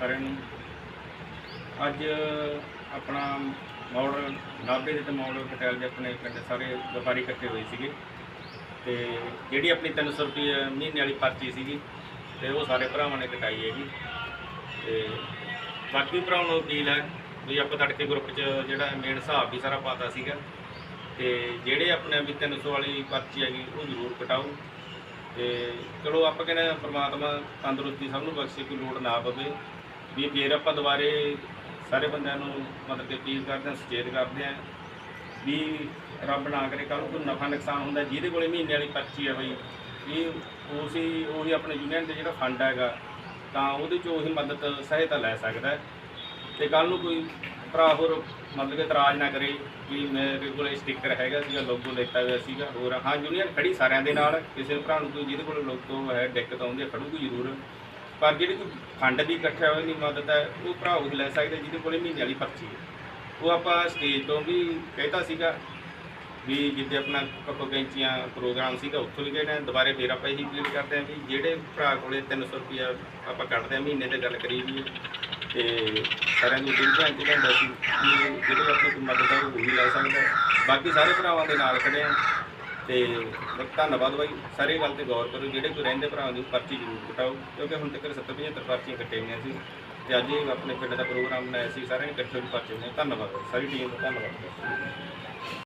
ਸਾਰਿਆਂ ਨੂੰ। ਅੱਜ ਆਪਣਾ ਮਾਡਲ ਨਾਭੇ ਦੇ ਤੇ ਮਾਡਲ ਪਟਿਆਲ ਦੇ ਆਪਣੇ ਪਿੰਡ ਸਾਰੇ ਵਪਾਰੀ ਇਕੱਠੇ ਹੋਏ ਸੀਗੇ। ਤੇ ਜਿਹੜੀ ਆਪਣੀ 300 ਰੁਪਏ ਮਹੀਨੇ ਵਾਲੀ ਪਰਚੀ ਸੀਗੀ, ਤੇ ਉਹ ਸਾਰੇ ਭਰਾਵਾਂ ਨੇ ਕਟਾਈ ਹੈਗੀ। ਤੇ ਬਾਕੀ ਭਰਾਵਾਂ ਨੂੰ ਅਪੀਲ ਹੈ ਵੀ ਆਪਾਂ ਤੜਕੇ ਗਰੁੱਪ 'ਚ ਜਿਹੜਾ ਮੇਨ ਹਿਸਾਬ ਵੀ ਸਾਰਾ ਪਾਤਾ ਸੀਗਾ, ਤੇ ਜਿਹੜੇ ਆਪਣੇ ਵੀ 300 ਵਾਲੀ ਪਰਚੀ ਹੈਗੀ, ਉਹ ਜ਼ਰੂਰ ਕਟਾਓ। ਤੇ ਚਲੋ ਆਪਾਂ ਕਹਿੰਦੇ ਪਰਮਾਤਮਾ ਤੰਦਰੁਸਤੀ ਸਭ ਨੂੰ ਬਖਸ਼ੇ, ਕੋਈ ਲੋੜ ਨਾ ਪਵੇ। ਵੀ ਫੇਰ ਆਪਾਂ ਦੁਬਾਰੇ ਸਾਰੇ ਬੰਦਿਆਂ ਨੂੰ ਮਤਲਬ ਕਿ ਅਪੀਲ ਕਰਦੇ ਹਾਂ, ਸੁਚੇਤ ਕਰਦੇ ਹਾਂ ਵੀ ਰੱਬ ਨਾ ਕਰੇ, ਕੱਲ੍ਹ ਨੂੰ ਕੋਈ ਨਫਾ ਨੁਕਸਾਨ ਹੁੰਦਾ, ਜਿਹਦੇ ਕੋਲੇ ਮਹੀਨੇ ਵਾਲੀ ਪਰਚੀ ਹੈ ਬਈ ਇਹ ਉਸੇ ਉਹੀ ਆਪਣੇ ਯੂਨੀਅਨ ਦੇ ਜਿਹੜਾ ਫੰਡ ਹੈਗਾ, ਤਾਂ ਉਹਦੇ ਚੋਂ ਉਹੀ ਮਦਦ, ਸਹਾਇਤਾ ਲੈ ਸਕਦਾ ਹੈ। ਤੇ ਕੱਲ ਨੂੰ ਕੋਈ ਭਰਾ ਹੋਰ ਮਤਲਬ ਕਿ ਇਤਰਾਜ਼ ਨਾ ਕਰੇ ਵੀ ਮੇਰੇ ਕੋਲ ਸਟicker ਹੈਗਾ ਸੀਗਾ ਲੋਗੋ ਲੈਤਾ ਹੋਇਆ ਸੀਗਾ, ਹੋਰ, ਹਾਂ ਯੂਨੀਅਨ ਖੜੀ ਸਾਰਿਆਂ ਦੇ ਨਾਲ, ਕਿਸੇ ਭਰਾ ਨੂੰ ਕੋਈ ਜਿਹਦੇ ਕੋਲ ਲੋਗੋ ਹੈ, ਦਿੱਕਤ ਆਉਂਦੀ ਖੜੂਗੀ ਜ਼ਰੂਰ। ਪਰ ਜਿਹੜੀ ਕੋਈ ਫੰਡ ਦੀ ਇਕੱਠਾ ਹੋਈ ਨਹੀਂ ਮਦਦ ਹੈ, ਉਹ ਭਰਾ ਉਹ ਲੈ ਸਕਦੇ ਜਿਹਦੇ ਕੋਲੇ ਮਹੀਨੇ ਵਾਲੀ ਪਰਚੀ ਹੈ। ਉਹ ਆਪਾਂ ਸਟੇਜ ਤੋਂ ਵੀ ਕਹਿਤਾ ਸੀਗਾ ਵੀ ਜਿੱਦੇ ਆਪਣਾ ਕੱਪੋ ਕੈਂਚੀਆਂ ਪ੍ਰੋਗਰਾਮ ਸੀਗਾ, ਉੱਥੋਂ ਵੀ ਗਏ ਦੁਬਾਰੇ ਫੇਰ ਆਪਾਂ ਇਹੀ ਅਪੀਲ ਕਰਦੇ ਹਾਂ ਵੀ ਜਿਹੜੇ ਭਰਾ ਕੋਲੇ 300 ਰੁਪਇਆ ਆਪਾਂ ਕੱਢਦੇ ਹਾਂ, ਮਹੀਨੇ ਤੇ ਗੱਲ ਕਰੀ ਵੀ ਤੇ ਸਾਰਿਆਂ ਨੂੰ ਦਿਲ ਭੈਣ ਚ ਲੈਂਦਾ ਸੀ ਵੀ ਜਿਹੜੇ ਆਪਣੇ ਕੋਈ ਮਦਦ ਆ ਉਹ ਵੀ ਲੈ ਸਕਦਾ ਬਾਕੀ ਸਾਰੇ ਭਰਾਵਾਂ ਦੇ ਨਾਲ ਖੜੇ ਆ ਤੇ ਧੰਨਵਾਦ ਬਾਈ। ਸਾਰੇ ਗੱਲ ਤੇ ਗੌਰ ਕਰੋ, ਜਿਹੜੇ ਕੋਈ ਰਹਿੰਦੇ ਭਰਾਵਾਂ ਦੀ ਪਰਚੀ ਜ਼ਰੂਰ ਕਟਾਓ, ਕਿਉਂਕਿ ਹੁਣ ਤੱਕ 70 75 ਪਰਚੀਆਂ ਕੱਟੇ ਹੋਈਆਂ ਸੀ ਤੇ ਅੱਜ ਇਹ ਆਪਣੇ ਪਿੰਡ ਦਾ ਪ੍ਰੋਗਰਾਮ ਬਣਾਇਆ ਸੀ, ਸਾਰਿਆਂ ਨੇ ਇਕੱਠੇ ਹੋ ਪਰਚੇ ਨੇ ਧੰਨਵਾਦ, ਸਾਰੀ ਟੀਮ ਦਾ ਧੰਨਵਾਦ।